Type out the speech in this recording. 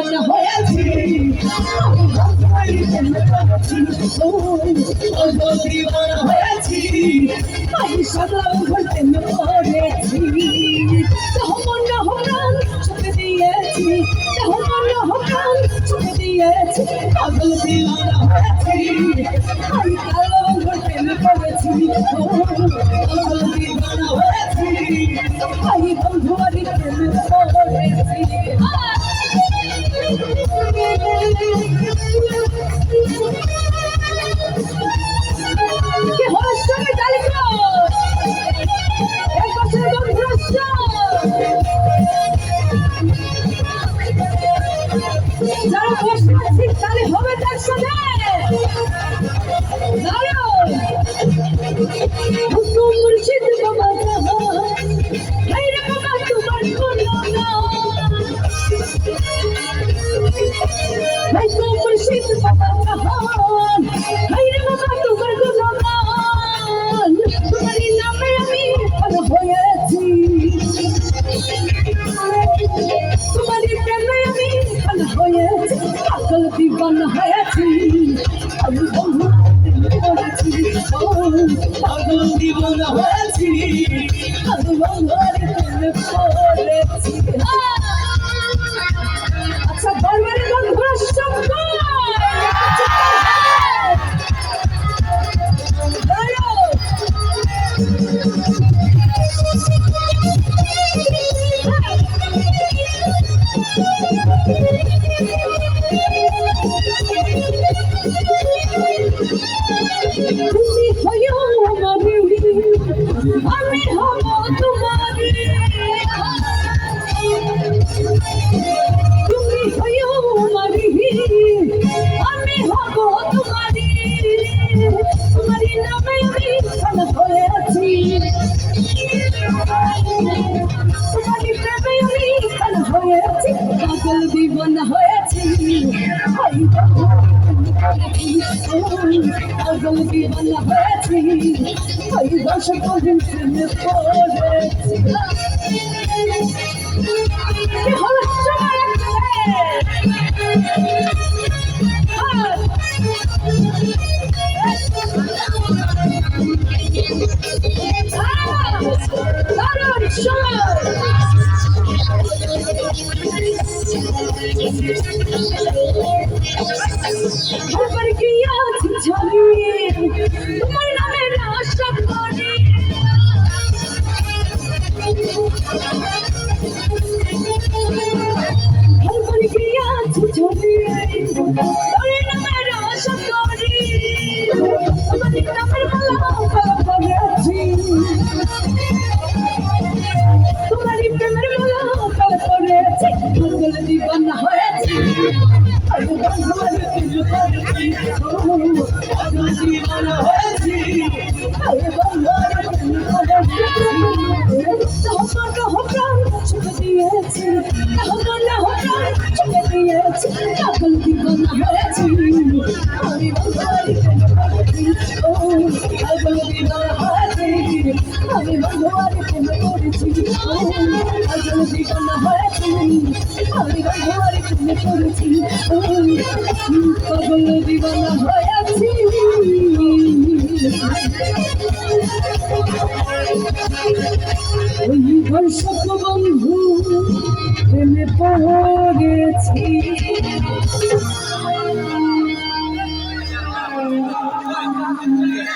দিবানা হয়েছি দিবানা হয়েছি আমি সদা ঘটে পড়েছি মন হরা চুপ দিয়েছি মন হরা চুপ দিয়েছি, পাগল দিবানা হয়েছি। আমি কালো তাহলে হবে তার সাথে মুর্শিদ বাবা বাবা তোমার কোনো মুর্শিদ বাবা হয়েছি পাগল দিবানা হয়েছি। আমি বন্ধু করেছি পাগল দিবানা হয়েছি। আমি বন্ধু প্রেমে পড়েছি। আচ্ছা বলবেন বন্ধুরা শব্দ দাঁড়াও। তুমি হইও আমারি। আমি হব তোমারি। তুমি হইও আমারি। আমি হব তোমারি। তোমারি নামে আমি ভালো হয়েছি তোমারি আমি ভালো হয়েছি পাগল হাই বাবা পাগল দিবানা পড়েছি কি আছে ছড়িয়ে তোমার নামে আশা করি খবর কি আছে ছড়িয়ে দিবানা হয়েছি। দিবানা হয়েছি দিয়েছি দিবানা হয়েছি। কিছু করেছি পাগল বন্ধু প্রেমে পড়েছি